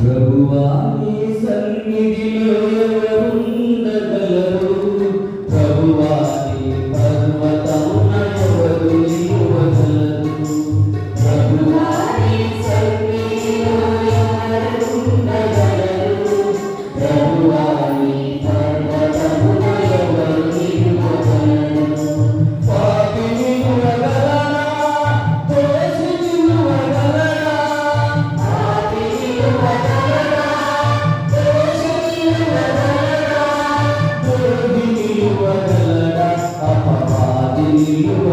ప్రభువా సన్నిధిలో ఎవరుండగలరు You.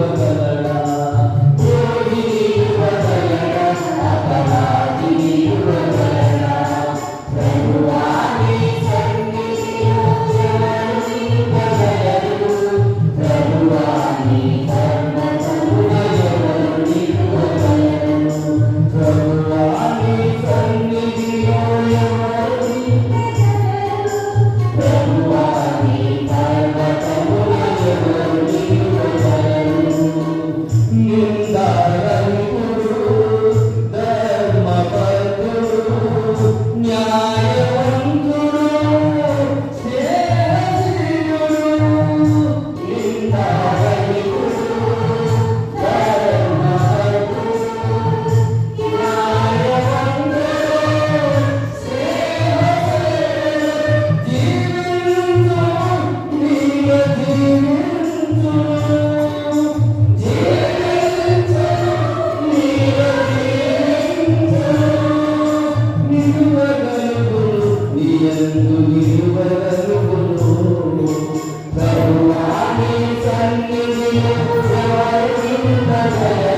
Thank you.